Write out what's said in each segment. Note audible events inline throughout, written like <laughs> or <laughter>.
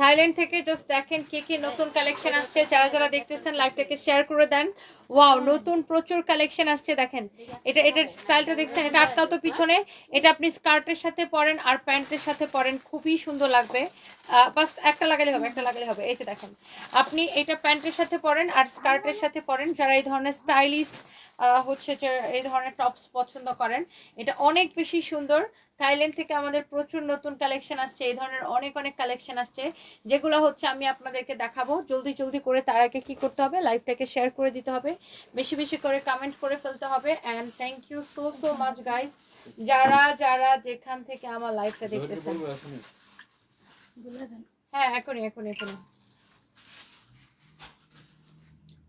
Thailand থেকে just দেখেন কি কি নতুন কালেকশন আসছে। যারা যারা দেখতেছেন লাইভটাকে শেয়ার করে দেন। ওয়াও নতুন প্রচুর কালেকশন আসছে, দেখেন। এটা এটার স্টাইলটা দেখছেন, এটা আটকাও তো পিছনে। এটা আপনি স্কার্টের সাথে পরেন আর প্যান্টের সাথে পরেন, খুবই সুন্দর লাগবে। ফার্স্ট একটা লাগালে হবে, একটা লাগালে হবে। এই যে দেখেন, আপনি এটা প্যান্টের সাথে পরেন আর স্কার্টের সাথে পরেন। যারা এই ধরনের স্টাইলিস্ট হচ্ছে যে এই ধরনের টপস পছন্দ করেন। এটা অনেক বেশি সুন্দর। থাইল্যান্ড থেকে আমাদের প্রচুর নতুন কালেকশন আসছে। এই ধরনের অনেক অনেক কালেকশন আসছে। যেগুলো হচ্ছে আমি আপনাদেরকে দেখাবো। জলদি জলদি করে তার আগে কি করতে হবে? লাইভটাকে শেয়ার করে দিতে হবে। বেশি বেশি করে কমেন্ট করে ফেলতে হবে। And thank you so so much guys যারা যারা যেখান থেকে আমার লাইভটা দেখতেছেন। হ্যাঁ এখনই এখনই এখনই।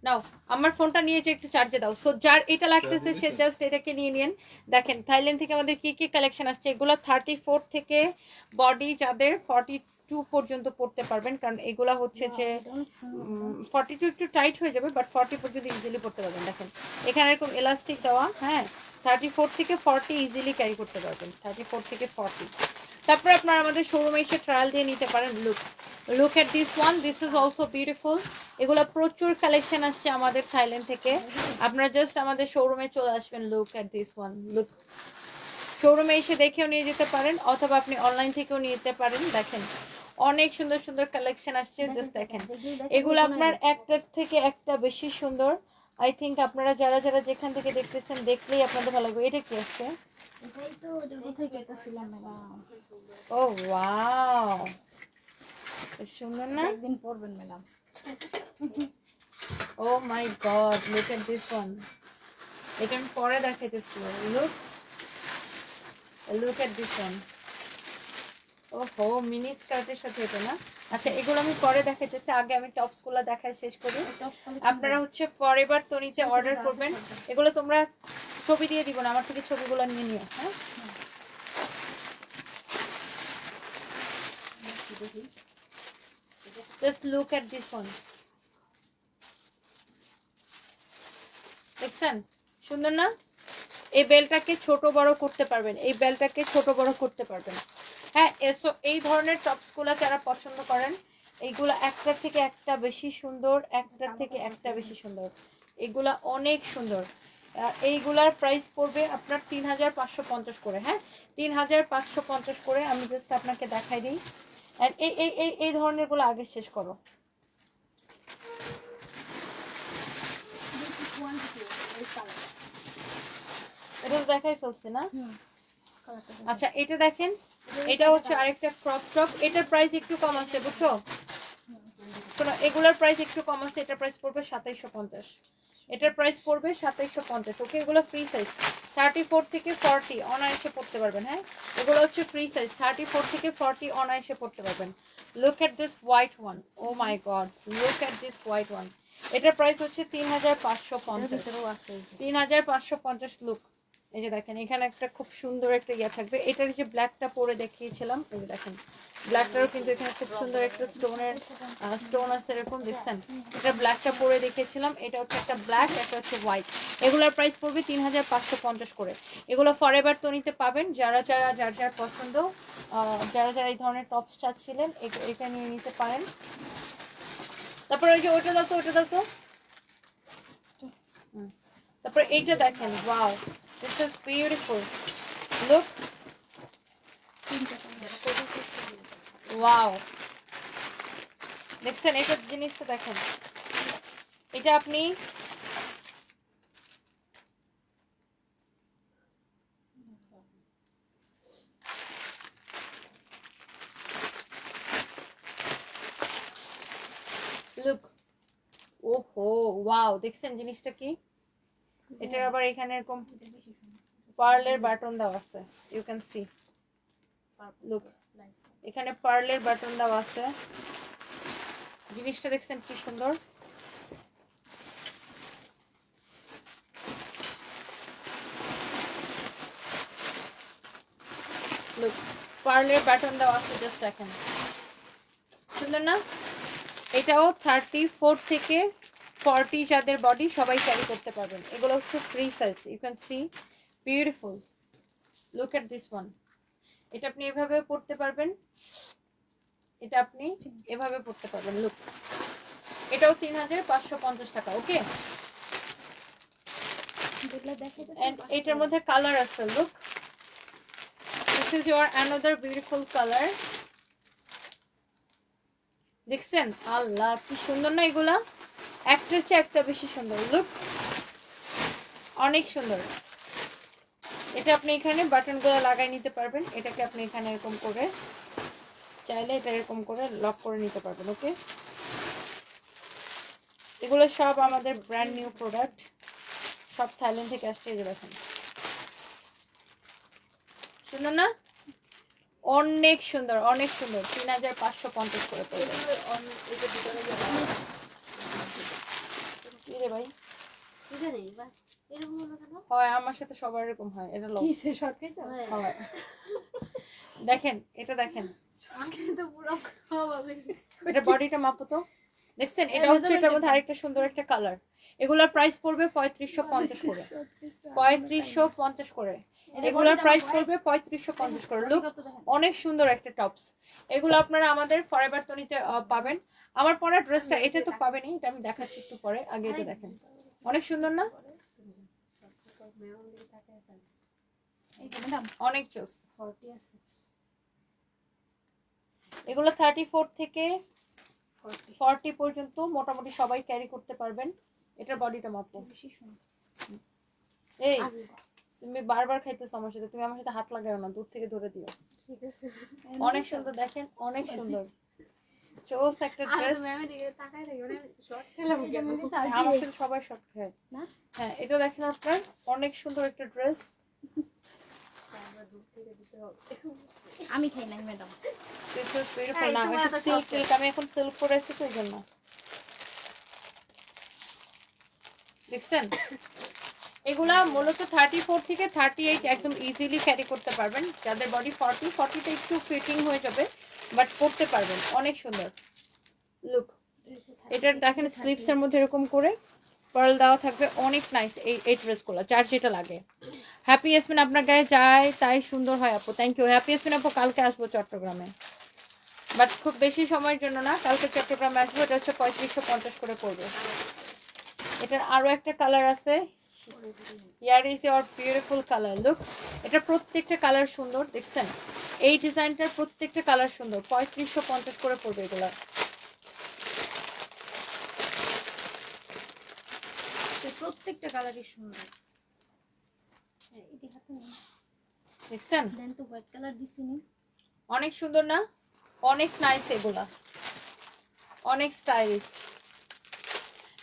নাও আমার ফোনটা নিয়ে যে একটু চার্জে দাও। সো যার এটা লাগতেছে সে জাস্ট এটাকে নিয়ে নিন দেখেন থাইল্যান্ড থেকে আমাদের কি কি কালেকশন আসছে? এগুলো থার্টি ফোর থেকে বডি যাদের ফর্টি টু পর্যন্ত পড়তে পারবেন কারণ এগুলা হচ্ছে যে ফর্টি টু একটু টাইট হয়ে যাবে বাট ফর্টি পর্যন্ত ইজিলি পড়তে পারবেন। দেখেন এখানে এরকম এলাস্টিক দেওয়া হ্যাঁ থার্টি ফোর থেকে ফর্টি ইজিলি ক্যারি করতে পারবেন। থার্টি ফোর থেকে ফর্টি তারপরে আপনারা আমাদের শোরুমে এসে ট্রায়াল দিয়ে নিতে পারেন look look at this one this is also beautiful এগুলো প্রচুর কালেকশন আসছে আমাদের থাইল্যান্ড থেকে। আপনারা জাস্ট আমাদের শোরুমে চলে আসবেন look at this one look শোরুমে এসে দেখেও নিয়ে যেতে পারেন, অথবা আপনি অনলাইন থেকেও নিয়ে যেতে পারেন। দেখেন, অনেক সুন্দর সুন্দর কালেকশন আসছে জাস্ট দেখেন। এগুলো আপনার একটার থেকে একটা বেশি সুন্দর। আই থিঙ্ক আপনারা যারা যারা যেখান থেকে দেখতেছেন, দেখলেই আপনাদের ভালো লাগবে। এটা কি আসছে? এটাই তো ওটার কেটেছিলাম ম্যাডাম ও ওয়াও। সুন্দর না? একদিন পড়বেন madam. Oh my god look at this one এটা আমি পরে দেখাইতেছি look. Look at this one ওহো মিনি স্কার্টের সাথে এটা না? আচ্ছা এগুলো আমি পরে দেখাইতেছি আগে আমি টপসগুলো দেখাই শেষ করি। আপনারা হচ্ছে ফরএভার তনিতে অর্ডার করবেন। এগুলো তোমরা ছবি দিয়ে দিব না, আমার থেকে ছবিগুলো নিয়ে নিও হ্যাঁ? Just look at this one দেখছেন? সুন্দর না? এই বেলটাকে ছোট বড় করতে পারবেন, এই বেলটাকে ছোট বড় করতে পারবেন। হ্যাঁ এসো এই ধরনের টপসগুলো যারা পছন্দ করেন, এইগুলো একটা থেকে একটা বেশি সুন্দর, একটার থেকে একটা বেশি সুন্দর। এগুলা অনেক সুন্দর। এইগুলার প্রাইস পড়বে আপনার তিন হাজার পাঁচশো পঞ্চাশ করে হ্যাঁ? তিন হাজার পাঁচশো পঞ্চাশ করে আমি জাস্ট আপনাকে দেখাই দিই। আর এই এই এই এই ধরনেরগুলো আগে শেষ করো। এটা তো দেখাই ফেলছে না? আচ্ছা এটা দেখেন এটা হচ্ছে আরেকটা ক্রপ টপ এটার প্রাইস একটু কম আছে বুঝছ? এগুলোর প্রাইস একটু কম আছে এটার প্রাইস পড়বে সাতাইশশো পঞ্চাশ। এটার প্রাইস পড়বে সাতাইশশো পঞ্চাশ। ওকে এগুলো ফ্রি সাইজ থার্টি ফোর থেকে ফর্টি অনায়াসে পড়তে পারবেন হ্যাঁ? এগুলো হচ্ছে ফ্রি সাইজ থার্টি ফোর থেকে ফর্টি অনায়াসে পড়তে পারবেন। Look at this white one oh my god look at this white one এটার প্রাইস হচ্ছে তিন হাজার পাঁচশো পঞ্চাশ। তিন হাজার পাঁচশো পঞ্চাশ লুক এই যে দেখেন, এখানে একটা খুব সুন্দর একটা ইয়ে থাকবে। এটার যে ব্ল্যাকটা পরে দেখিয়েছিলাম, এই যে দেখেন ব্ল্যাকটারও কিন্তু এখানে খুব সুন্দর একটা স্টোনের স্টোন আছে এরকম, দেখছেন? এটা ব্ল্যাকটা পরে দেখিয়েছিলাম, এটা হচ্ছে একটা ব্ল্যাক একটা হচ্ছে হোয়াইট এগুলোর প্রাইস পড়বে তিন হাজার পাঁচশো পঞ্চাশ করে। এগুলো ফরএভার তো নিতে পাবেন, যারা যারা, যার যার পছন্দ যারা যারা এই ধরনের টপস চাচ্ছিলেন এটা নিয়ে নিতে পারেন। তারপর ওই যে ওটা দাও তো ওটা দাও তো। তারপর এইটা দেখেন wow this is beautiful look wow দেখছেন এটা জিনিসটা দেখেন। এটা আপনি লুক ওহো ওয়াও দেখছেন জিনিসটা কি? এটার আবার এখানে এরকম পার্লের বাটন দেওয়া আছে ইউ ক্যান সি লুক এখানে পার্লের বাটন দেওয়া আছে। জিনিসটা দেখছেন কি সুন্দর? লুক পার্লের বাটন দেওয়া আছে জাস্ট দেখেন সুন্দর না? এটাও থার্টি ফোর থেকে ফর্টি যাদের বডি সবাই ক্যারি করতে পারবেন। এগুলো হচ্ছে free size you can see beautiful look at this one এটা আপনি এভাবে পড়তে পারবেন। এটা আপনি এভাবে পড়তে পারবেন। লুক এটাও তিন হাজার পাঁচশো পঞ্চাশ টাকা ওকে এটার মধ্যে কালার আছে look this is your another beautiful colour দেখছেন? আল্লাহ কি সুন্দর না এগুলা। একটার চেয়ে একটা বেশি সুন্দর। লুক অনেক সুন্দর। এটা আপনি এখানে বাটনগুলো লাগাই নিতে পারবেন। এটাকে আপনি এখানে এরকম করে চাইলে এটা এরকম করে লক করে নিতে পারবেন ওকে এগুলো সব আমাদের ব্র্যান্ড নিউ প্রোডাক্ট সব থাইল্যান্ড থেকে আসছে যে দেখেন। সুন্দর না? অনেক সুন্দর অনেক সুন্দর। তিন হাজার পাঁচশো পঞ্চাশ করে পড়বে। ভাই? হয় আমার সাথে সবার এরকম হয় এটা লোক কিসে শর্ট খাইছো হয়। দেখেন এটা দেখেন। এটা বডিটা মাপো তো। দেখছেন এটা হচ্ছে এটার মধ্যে আরেকটা সুন্দর একটা কালার এগুলোর প্রাইস পড়বে পঁয়ত্রিশশো পঞ্চাশ করে। পঁয়ত্রিশশো পঞ্চাশ করে। এগুলোর প্রাইস পড়বে পঁয়ত্রিশশো পঞ্চাশ করে। লুক অনেক সুন্দর একটা টপস এগুলো আপনারা আমাদের ফরএভার তনিতে পাবেন। আমার পরা ড্রেসটা এটা তো পাবেনই এটা আমি দেখাচ্ছি একটু পরে আগে এটা দেখেন। অনেক সুন্দর না? অনেক চোস এগুলো থার্টি ফোর থেকে ফর্টি পর্যন্ত মোটামুটি সবাই ক্যারি করতে পারবেন। এটার বডিটা মাপো। বেশি এই তুমি বারবার খাইতেছো আমার সাথে তুমি আমার সাথে হাত লাগাও না দূর থেকে ধরে দিও। ঠিক আছে। অনেক সুন্দর দেখেন অনেক সুন্দর। চোস একটা ড্রেস আমার সাথে সবাই শর্ট খায়। না? হ্যাঁ এটা দেখেন আপনার অনেক সুন্দর একটা ড্রেস <laughs> আমি খাই নাই ম্যাডাম দিস ইজ বিউটিফুল না এটা এত সিল্ক। আমি এখন সিল্ক পরে আছি তো দেখছেন? এগুলা মূলত থার্টি ফোর থেকে থার্টি এইট একদম ইজিলি ক্যারি করতে পারবেন। যাদের বডি ফর্টি ফর্টিটা একটু ফিটিং হয়ে যাবে। বাট পরতে পারবেন অনেক সুন্দর। লুক এটার দেখেন স্লিভস এর মধ্যে এরকম করে পার্ল দেওয়া থাকবে অনেক নাইস এই এই ড্রেসগুলো যার যেটা লাগে। হ্যাপি ইয়াসমিন আপনার গায়ে যায় তাই সুন্দর হয় আপু থ্যাংক ইউ হ্যাপি ইয়াসমিন আপু কালকে আসব চট্টগ্রামে। বাট খুব বেশি সময়ের জন্য না কালকে চট্টগ্রামে আসব এটা হচ্ছে পঁয়ত্রিশশো পঞ্চাশ করে পড়বে। এটার আরও একটা কালার আছে। Here is your beautiful colour look এটা প্রত্যেকটা কালার সুন্দর দেখছেন? এই ডিজাইনটার প্রত্যেকটা কালার সুন্দর পঁয়ত্রিশশো পঞ্চাশ করে পড়বে এগুলা। প্রত্যেকটা কালারই সুন্দর। হ্যাঁ, দেখছেন? তো হোয়াইট কালার দিছি নি। অনেক সুন্দর না? অনেক নাইস এগুলা। অনেক স্টাইলিশ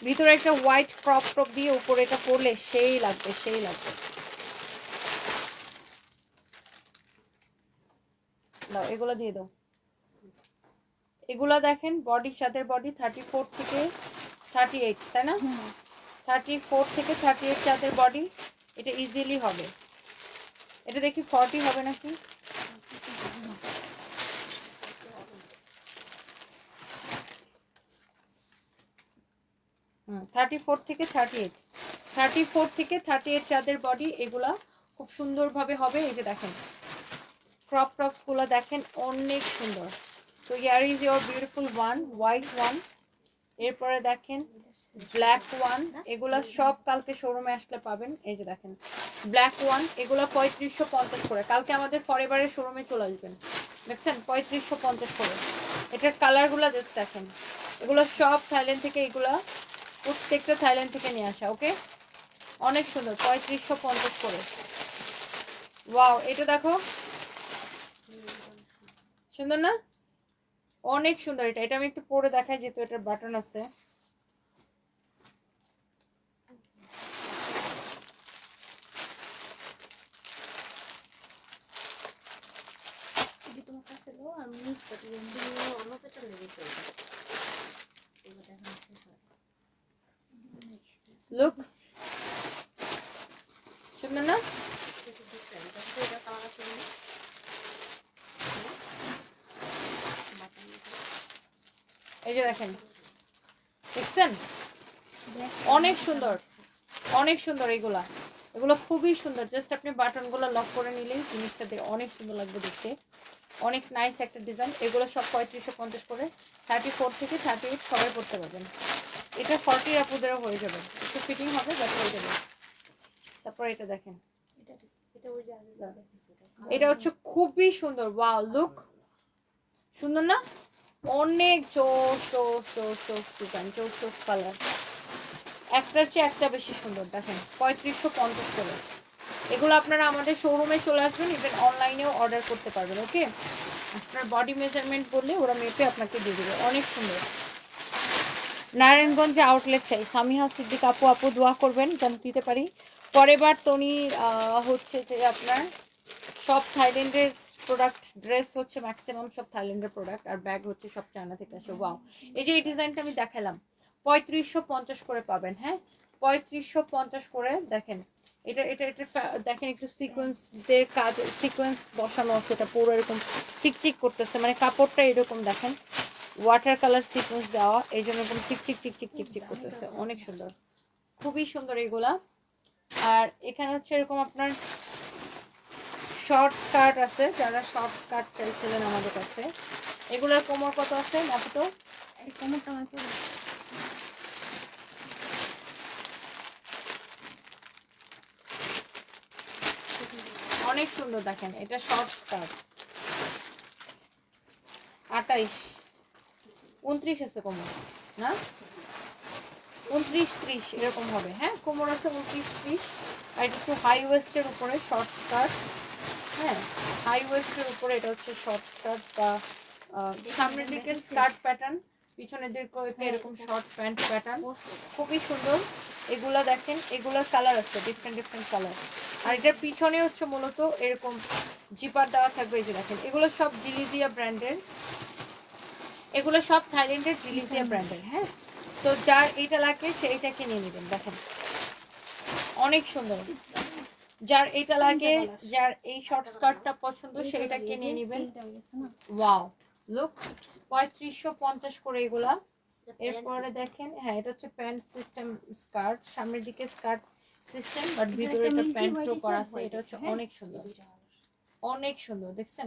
ভিতরে একটা হোয়াইট ক্রপ টপ দিয়ে উপরে এটা পরলে সেই লাগবে সেই লাগবে। দাও এগুলো দিয়ে দাও। এগুলা দেখেন বডির সাথে বডি থার্টি ফোর থেকে থার্টি এইট তাই না? থার্টি ফোর থেকে থার্টি এইট চাঁদের বডি এটা ইজিলি হবে। এটা দেখি ফর্টি হবে নাকি? থার্টি ফোর থেকে থার্টি এইট থার্টি ফোর থেকে থার্টি এইট চাঁদের বডি এগুলা খুব সুন্দরভাবে হবে এই যে দেখেন। ক্রপ টপসগুলো দেখেন অনেক সুন্দর। তো here is your beautiful one white one এরপরে দেখেন ব্ল্যাক ওয়ান এগুলা সব কালকে শোরুমে আসলে পাবেন। এই যে দেখেন ব্ল্যাক ওয়ান এগুলো পঁয়ত্রিশশো পঞ্চাশ করে। কালকে আমাদের ফরেবারের শোরুমে চলে আসবেন। দেখছেন? পঁয়ত্রিশশো পঞ্চাশ করে। এটার কালারগুলো জাস্ট দেখেন। এগুলো সব থাইল্যান্ড থেকে, এগুলা প্রত্যেকটা থাইল্যান্ড থেকে নিয়ে আসা ওকে অনেক সুন্দর, পঁয়ত্রিশশো পঞ্চাশ করে। ওয়াও এটা দেখো সুন্দর না? অনেক সুন্দর এটা। এটা আমি একটু পরে দেখাই যেহেতু এটার বাটন আছে। এটি তোমার কাছে লো আর মিস করতে লুক সুন্দর না এই যে দেখেন। দেখছেন? অনেক সুন্দর। অনেক সুন্দর এগুলা। এগুলো খুবই সুন্দর। জাস্ট আপনি বাটনগুলো লক করে নিলেই জিনিসটা অনেক সুন্দর লাগবে দেখতে। অনেক নাইস একটা ডিজাইন এগুলো সব পঁয়ত্রিশশো পঞ্চাশ করে থার্টি ফোর থেকে থার্টি এইট সবাই পড়তে পারবেন। এটা ফর্টি আপুদেরও হয়ে যাবে। একটু ফিটিং হবে বাট হয়ে যাবে। তারপর এটা দেখেন। এটা হচ্ছে খুবই সুন্দর। ওয়াও লুক সুন্দর না? অনেক চোখ চোস চোখ চোখ ডিজাইন চোখ চোখ কালার একটার চেয়ে একটা বেশি সুন্দর, দেখেন, পঁয়ত্রিশশো পঞ্চাশ করে। এগুলো আপনারা আমাদের শোরুমে চলে আসবেন ইভেন অনলাইনেও অর্ডার করতে পারবেন ওকে আপনার বডি মেজারমেন্ট বললে ওরা মেপে আপনাকে দিয়ে দেবে, অনেক সুন্দর। নারায়ণগঞ্জে আউটলেট চাই। সামিহা, সিদ্দিক আপু আপু, দোয়া করবেন, যেন দিতে পারি। পরের বার তনি হচ্ছে যে আপনার সব থাইল্যান্ডের প্রোডাক্ট ড্রেস হচ্ছে ম্যাক্সিমাম সব থাইল্যান্ডের প্রোডাক্ট আর ব্যাগ হচ্ছে সব চায়না থেকে আসে। ওয়াও এই যে এই ডিজাইনটা আমি দেখালাম। পঁয়ত্রিশশো পঞ্চাশ করে পাবেন হ্যাঁ? পঁয়ত্রিশশো পঞ্চাশ করে দেখেন। এটা এটা এটা দেখেন একটু সিকোয়েন্সদের কাজ সিকোয়েন্স বসানো আছে, এটা পুরো এরকম চিকচিক করতেছে। মানে কাপড়টা এরকম দেখেন। ওয়াটার কালার সিকোয়েন্স দেওয়া, এই জন্য এরকম চিকচিক চিকচিক চিকচিক করতেছে। অনেক সুন্দর। খুবই সুন্দর এগুলা। আর এখানে হচ্ছে এরকম আপনার শর্ট স্কার্ট আছে যারা শর্ট স্কার্ট চাইছিলেন আমাদের কাছে। এগুলোর কোমর কত আছে দেখো তো? এই কোমরটা অনেক সুন্দর দেখেন এটা শর্ট স্কার্ট আটাইশ উনত্রিশ আছে কোমর না? উনত্রিশ ত্রিশ এরকম হবে হ্যাঁ? কোমর আছে উনত্রিশ ত্রিশ। আর একটু হাই ওয়েস্টের উপরে শর্ট স্কার্ট হ্যাঁ হাই ওয়েস্টের উপরে এটা হচ্ছে শর্ট স্কার্ট বা সামনের দিকে স্কার্ট প্যাটার্ন পিছনের দিকে এরকম শর্ট প্যান্ট প্যাটার্ন খুবই সুন্দর। এগুলা দেখেন এগুলার কালার আছে ডিফারেন্ট ডিফারেন্ট কালার আর এটার পিছনে হচ্ছে মূলত এরকম জিপার দেওয়া থাকবে এই যে দেখেন এগুলো সব ডিলিজিয়া ব্র্যান্ডের এগুলো সব থাইল্যান্ডের ডিলিজিয়া ব্র্যান্ডের হ্যাঁ। তো যার এইটা লাগে সে এইটাকে নিয়ে নেবেন দেখেন। অনেক সুন্দর। যার এইটা লাগে যার এই শর্ট স্কার্টটা পছন্দ সেইটাকে নিয়ে নেবেন। ওয়াও লুক পঁয়ত্রিশশো পঞ্চাশ করে এগুলা। এরপরে দেখেন হ্যাঁ এটা হচ্ছে প্যান্ট সিস্টেম স্কার্ট সামনের দিকে স্কার্ট সিস্টেম বাট ভিতরে milky প্যান্টও করা আছে, এটা হচ্ছে হ্যাঁ? অনেক সুন্দর। অনেক সুন্দর দেখছেন।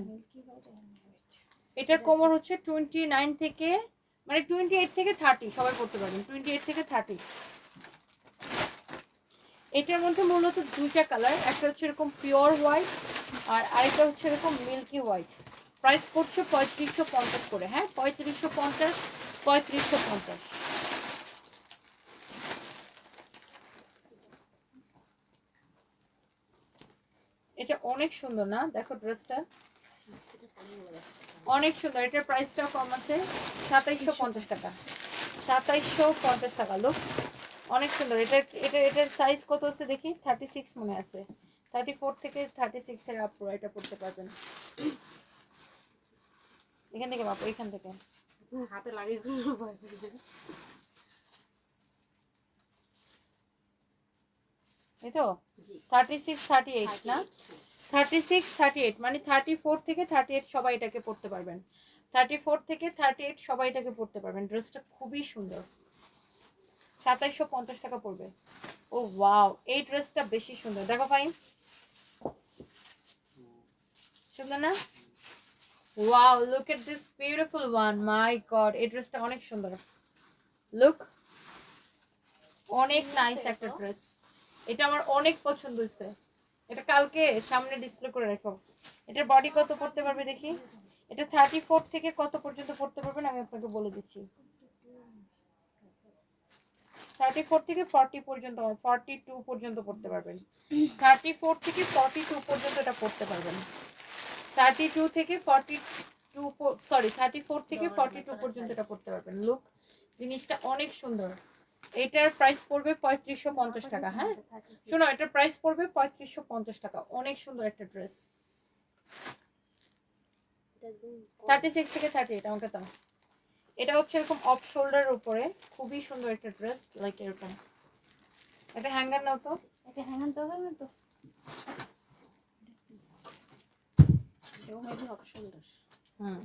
এটার কোমর হচ্ছে টোয়েন্টি নাইন থেকে মানে টোয়েন্টি এইট থেকে থার্টি সবাই পড়তে পারবেন টোয়েন্টি এইট থেকে থার্টি এটার মধ্যে মূলত দুইটা কালার, একটা হচ্ছে এরকম পিওর হোয়াইট আর আরেকটা হচ্ছে এরকম মিল্কি হোয়াইট প্রাইস পড়ছে পঁয়ত্রিশশো পঞ্চাশ করে হ্যাঁ? পঁয়ত্রিশশো পঞ্চাশ পঁয়ত্রিশশো পঞ্চাশ। এটা অনেক সুন্দর না? দেখো ড্রেসটা। অনেক সুন্দর, এটার প্রাইসটাও কম আছে। সাতাইশশো পঞ্চাশ টাকা। সাতাইশশো পঞ্চাশ টাকা লোক অনেক সুন্দর। এটা এটা এটার সাইজ কত আছে দেখি? থার্টি সিক্স মনে আছে। থার্টি ফোর থেকে থার্টি সিক্স এর আপ এটা পড়তে পারবেন। এখান থেকে বাপু এখান থেকে। হাতে লাগিয়ে এই তো? থার্টি সিক্স থার্টি এইট না? থার্টি সিক্স থার্টি এইট মানে থার্টি ফোর থেকে থার্টি এইট সবাই এটাকে পড়তে পারবেন। থার্টি ফোর থেকে থার্টি এইট সবাই এটাকে পড়তে পারবেন। ড্রেসটা খুবই সুন্দর। সাতাইশশো পঞ্চাশ টাকা পড়বে। ও ওয়াও এই ড্রেসটা বেশি সুন্দর। দেখো ফাইন সুন্দর না? Wow look at this beautiful one my god এই ড্রেসটা অনেক সুন্দর। লুক অনেক নাইস একটা ড্রেস এটা আমার অনেক পছন্দ হয়েছে। এটা কালকে সামনে ডিসপ্লে করে রাখো। এটার বডি কত পড়তে পারবে দেখি? এটা থার্টি ফোর থেকে কত পর্যন্ত পড়তে পারবেন আমি আপনাকে বলে দিচ্ছি। থার্টি ফোর থেকে ফর্টি পর্যন্ত ফর্টি টু পর্যন্ত পড়তে পারবেন। থার্টি ফোর থেকে ফর্টি টু পর্যন্ত এটা পড়তে পারবেন। থার্টি টু থেকে forty two sorry thirty four থেকে ফর্টি টু পর্যন্ত এটা পড়তে পারবেন। লুক জিনিসটা অনেক সুন্দর। এটার প্রাইস পড়বে পঁয়ত্রিশশো পঞ্চাশ টাকা হ্যাঁ? শোনো এটার প্রাইস পড়বে পঁয়ত্রিশশো পঞ্চাশ টাকা। অনেক সুন্দর একটা ড্রেস থার্টি সিক্স থেকে থার্টি এইট আমাকে দাও। এটা হচ্ছে এরকম অফ শোল্ডারের উপরে। খুবই সুন্দর একটা ড্রেস লাইক এরকম। এটা হ্যাঙ্গার নাও তো। এটা হ্যাঙ্গার যাবে না তো? এটাও মেবি অপশন দোষ হুম।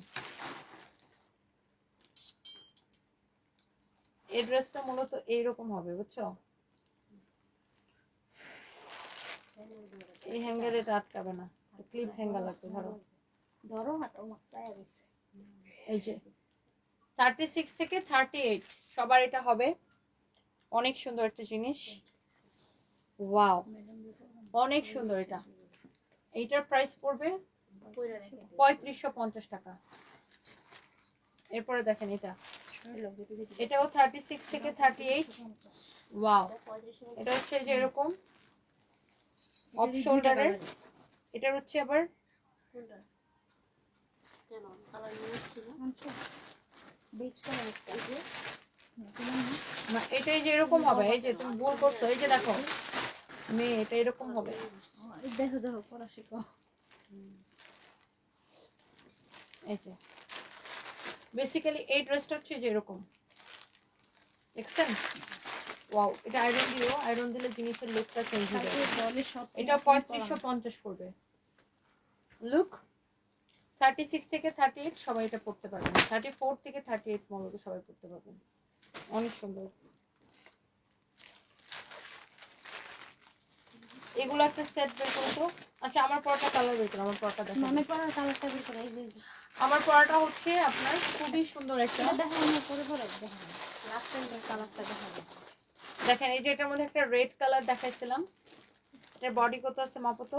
এই ড্রেসটা মূলত এইরকম হবে বুঝছ? এই হ্যাঙ্গারে এটা আটকাবে না। ক্লিপ হ্যাঙ্গার লাগবে ধরো। ধরো হাত ও মাথায় এই যে। থার্টি সিক্স থেকে থার্টি এইট সবার এটা হবে। অনেক সুন্দর একটা জিনিস। ওয়াও অনেক সুন্দর এটা। এইটার প্রাইস পড়বে পঁয়ত্রিশশো পঞ্চাশ টাকা। এরপরে দেখেন এটা। এটাও থার্টি সিক্স থেকে থার্টি এইট ওয়াও এটা হচ্ছে যে এরকম অফ শোল্ডারের এটার হচ্ছে আবার এটাই যে। এরকম হবে এই যে তুমি ভুল করছ এই যে দেখো মেয়ে এটা এরকম হবে। দেখো দেখো পড়া শিখো এই যে। বেসিক্যালি এই ড্রেসটা হচ্ছে যে এরকম। দেখছেন? ওয়াও এটা আয়রন দিও আয়রন দিলে জিনিসের লুকটা চেঞ্জ হয়ে যাবে। এটা পঁয়ত্রিশশো পঞ্চাশ পড়বে। লুক থার্টি সিক্স থেকে থার্টি এইট সবাই এটা পড়তে পারবেন। থার্টি ফোর থেকে থার্টি এইট মূলত সবাই পড়তে পারবেন। অনেক সুন্দর। এগুলো একটা সেট বের করতো আচ্ছা আমার পরটা কালার বের করো আমার পরটা দেখো আমি পড়ার কালারটা বের করে আমার পরটা হচ্ছে আপনার খুবই সুন্দর একটা এটা দেখো আমি পরে পরে দেখো লাস্ট কালারটা দেখা যায় দেখেন এই যে এটার মধ্যে একটা রেড কালার দেখাইছিলাম। এটার বডি কত আছে মাপো তো?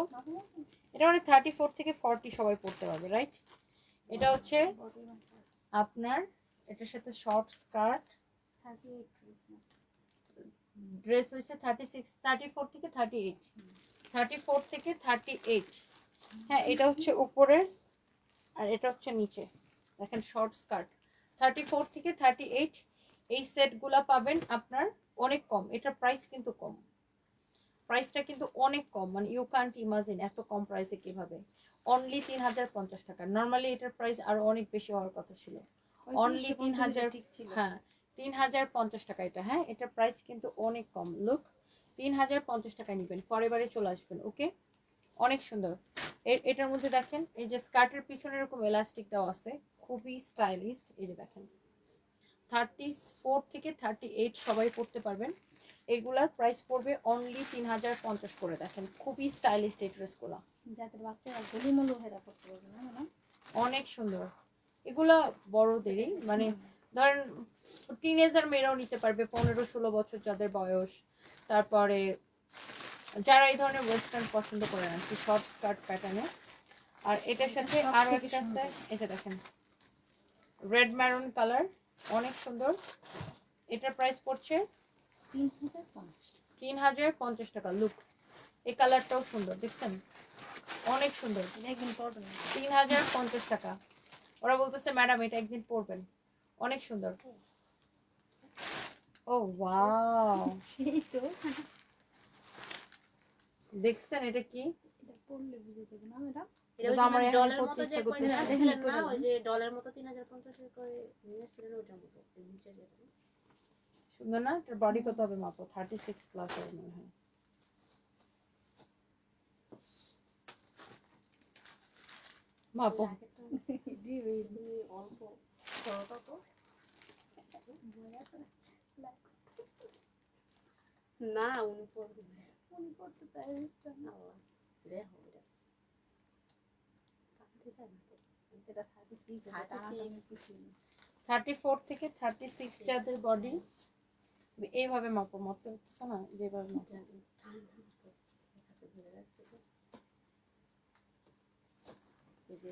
এটা মানে থার্টি ফোর থেকে ফর্টি সবাই পড়তে পারবে রাইট এটা হচ্ছে আপনার, এটার সাথে শর্ট স্কার্ট ড্রেস হচ্ছে থার্টি সিক্স থার্টি ফোর থেকে থার্টি এইট থার্টি ফোর থেকে থার্টি এইট হ্যাঁ এটা হচ্ছে উপরের আর এটা হচ্ছে নিচে। দেখেন শর্ট স্কার্ট থার্টি ফোর থেকে থার্টি এইট এই সেটগুলা পাবেন আপনার অনেক কম, এটার প্রাইস কিন্তু কম। প্রাইসটা কিন্তু অনেক কম। মানে ইউ কান্ট ইমাজিন এত কম প্রাইসে কীভাবে? অনলি তিন হাজার পঞ্চাশ টাকা। নর্মালি এটার প্রাইস আরও অনেক বেশি হওয়ার কথা ছিল। অনলি তিন হাজার হ্যাঁ তিন হাজার পঞ্চাশ টাকা এটা। হ্যাঁ এটার প্রাইস কিন্তু অনেক কম। লুক তিন হাজার পঞ্চাশ টাকায় নেবেন। পরের বারে চলে আসবেন ওকে অনেক সুন্দর। এটার মধ্যে দেখেন এই যে স্কার্টের পিছনে এরকম এলাস্টিক দেওয়া আছে খুবই স্টাইলিস্ট এই যে দেখেন থার্টি ফোর থেকে থার্টি এইট সবাই পড়তে পারবেন। এগুলার প্রাইস পড়বে অনলি তিন হাজার পঞ্চাশ করে দেখেন। খুবই স্টাইলিশ এই ড্রেসগুলো যাদের বাচ্চারা গলিমলো হেরা করতে পারবে না না? অনেক সুন্দর। এগুলা বড়দেরই মানে ধরেন টিনেজার মেয়েরাও নিতে পারবে পনেরো ষোলো বছর যাদের বয়স। তারপরে যারা এই ধরনের ওয়েস্টার্ন পছন্দ করেন আর কি শর্ট স্কার্ট প্যাটার্নে আর এটার সাথে সব আরও থেকে একটা আছে এটা দেখেন। রেড ম্যারুন কালার অনেক সুন্দর। এটার প্রাইস পড়ছে তিন হাজার পঞ্চাশ টাকা লুক এই কালারটাও সুন্দর দেখছেন? অনেক সুন্দর। একদিন পড়বে না তিন হাজার পঞ্চাশ টাকা। ওরা বলতেছে ম্যাডাম এটা একদিন পরবেন। অনেক সুন্দর। ও ওয়াও সেই তো দেখছেন এটা কি? এটা পড়লে বুঝে যাবে না ম্যাডাম ডলের মতো যে করে না ওই যে ডলের মতো তিন হাজার পঞ্চাশ করে নিয়েছিলেন ওইটার মতো। সুন্দর না? এটার বডি কত হবে মাপো? থার্টি সিক্স প্লাস হবে মনে হয়। মাপো। না উনি পড়বে উনি পড়তে না। থার্টি ফোর থেকে থার্টি সিক্স যাদের বডি এইভাবে মাপো মাপতে হচ্ছে না? যেভাবে মাপো।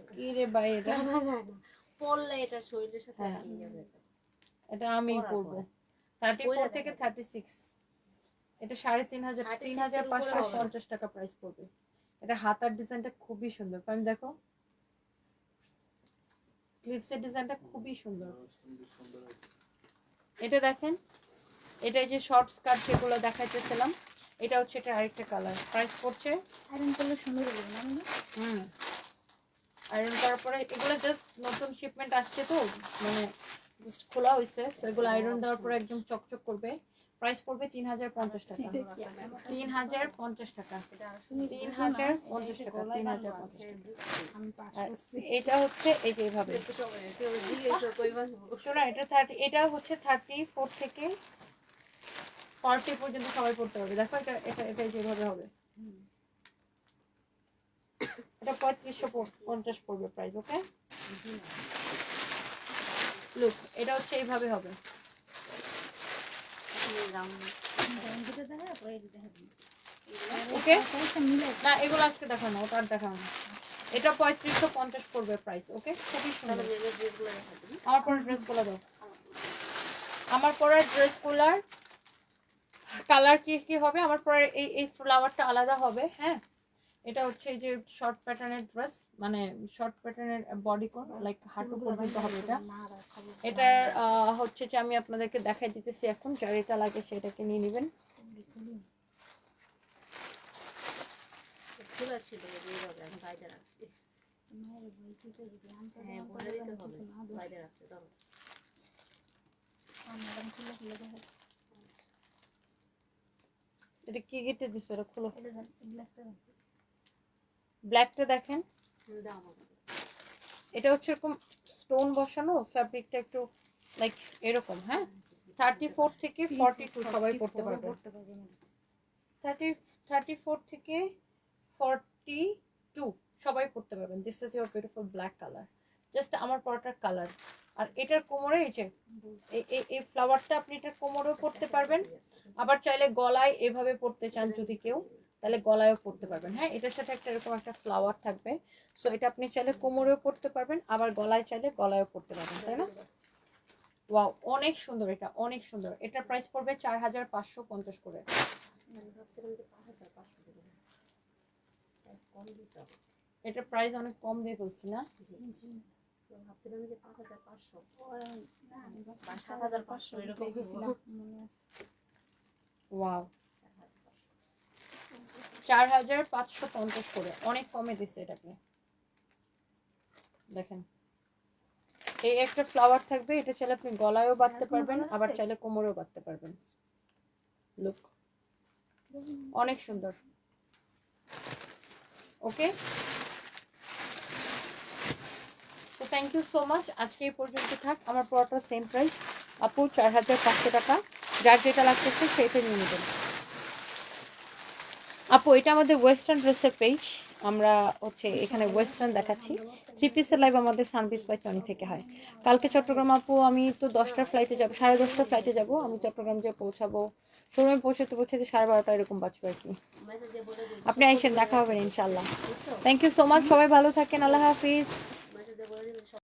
কি ভাই এটা? যায় না। পড়লে এটা শরীরের সাথে হ্যাঁ। এটা আমি থার্টি ফোর থেকে। থার্টি সিক্স এটা সাড়ে তিন হাজার তিন হাজার পাঁচশো পঞ্চাশ টাকা প্রাইস পড়বে। এটা হাতার ডিজাইনটা খুবই সুন্দর। কারণ দেখো স্লিভসের ডিজাইনটা খুবই সুন্দর। এটা দেখেন এটা যে শর্ট স্কার্ট যেগুলো দেখাইতেছিলাম এটা হচ্ছে এটা আরেকটা কালার প্রাইস পড়ছে? আয়রন করলে সুন্দর হবে না হুম। আয়রন করার পরে এগুলো জাস্ট নতুন শিপমেন্ট আসছে তো মানে জাস্ট খোলা হয়েছে তো এগুলো আয়রন দেওয়ার পরে একদম চকচক করবে। প্রাইস পড়বে তিন হাজার পঞ্চাশ টাকা। তিন হাজার পঞ্চাশ টাকা তিন হাজার পঞ্চাশ টাকা। তিন হাজার পঞ্চাশ টাকা এটা হচ্ছে এই যে এইভাবে শোনা এটা থার্টি এটা হচ্ছে থার্টি ফোর থেকে ফর্টি পর্যন্ত সবাই পড়তে পারবে। দেখো এটা এটা এটা যেভাবে হবে। এটা পঁয়ত্রিশশো পঞ্চাশ পড়বে প্রাইস ওকে লুক এটা হচ্ছে এইভাবে হবে। ওকে না, এগুলো আজকে দেখানো, ওটা আর দেখানো এটা পঁয়ত্রিশশো পঞ্চাশ পড়বে প্রাইস ওকে খুবই সুন্দর। আমার পরের ড্রেসগুলো দাও। আমার পরের ড্রেসগুলার কালার কি কি হবে? আমার পরের এই এই ফ্লাওয়ারটা আলাদা হবে হ্যাঁ? এটা হচ্ছে এই যে শর্ট প্যাটার্নের ড্রেস মানে শর্ট প্যাটার্নের বডি কোন লাইক হাঁটু পর্যন্ত হবে এটা। এটার আহ, হচ্ছে যে আমি আপনাদেরকে দেখাই দিতেছি এখন যার এটা লাগে সেটাকে নিয়ে নেবেন। খোলা এটা কি গেটে দিচ্ছে এটা খুলো। ব্ল্যাকটা দেখেন। এটা হচ্ছে এরকম স্টোন বসানো ফ্যাব্রিকটা একটু লাইক এরকম হ্যাঁ? থার্টি ফোর থেকে ফর্টি টু সবাই পড়তে পারবে। থার্টি থার্টি ফোর থেকে ফর্টি টু সবাই পড়তে পারবেন। This is your beautiful black colour just আমার পরাটার কালার আর এটার কোমরে এই যে, এই- ফ্লাওয়ারটা আপনি এটার কোমরেও পড়তে পারবেন। আবার চাইলে গলায় এভাবে পড়তে চান যদি কেউ, তাহলে গলায়ও পড়তে পারবেন। হ্যাঁ এটার সাথে একটা এরকম একটা ফ্লাওয়ার থাকবে। সো এটা আপনি চাইলে কোমরেও পড়তে পারবেন, আবার গলায় চাইলে গলায়ও পড়তে পারবেন, তাই না? ওয়াও অনেক সুন্দর এটা, অনেক সুন্দর। এটার প্রাইস পড়বে চার হাজার পাঁচশো পঞ্চাশ করে। এটার প্রাইস অনেক কম দিয়ে বলছি না? ভাবছিলাম যে পাঁচ হাজার পাঁচশো। সাত হাজার পাঁচশো এরকম গেছিলাম, মনে আছে। ওয়াও। চার হাজার পাঁচশো। পঞ্চাশ করে। অনেক কমে দিচ্ছে এটাকে। দেখেন। এই একটা ফ্লাওয়ার থাকবে এটা চাইলে আপনি গলায়ও বাঁধতে পারবেন আবার চাইলে কোমরেও বাঁধতে পারবেন। লুক অনেক সুন্দর। ওকে তো থ্যাংক ইউ সো মাচ আজকে এই পর্যন্ত থাক। আমার পড়াটা সেম প্রাইস আপু, চার হাজার পাঁচশো টাকা। যার যেটা লাগতেছে সেটা নিয়ে নেবেন। আপু, এটা আমাদের ওয়েস্টার্ন ড্রেসের পেজ আমরা হচ্ছে এখানে ওয়েস্টার্ন দেখাচ্ছি। থ্রি পিসের লাইভ আমাদের সানপিস বাই থেকে হয়। কালকে চট্টগ্রাম আপু, আমি তো দশটার ফ্লাইটে যাব, সাড়ে দশটার ফ্লাইটে যাব। আমি চট্টগ্রাম যেয়ে পৌঁছাবো। শোরুমে পৌঁছতে পৌঁছাতে সাড়ে বারোটা এরকম বাঁচবে আর কি। আপনি আইসেন, দেখা হবেন ইনশাল্লাহ থ্যাংক ইউ সো মাচ সবাই ভালো থাকেন। আল্লাহ হাফিজ। বলে দিন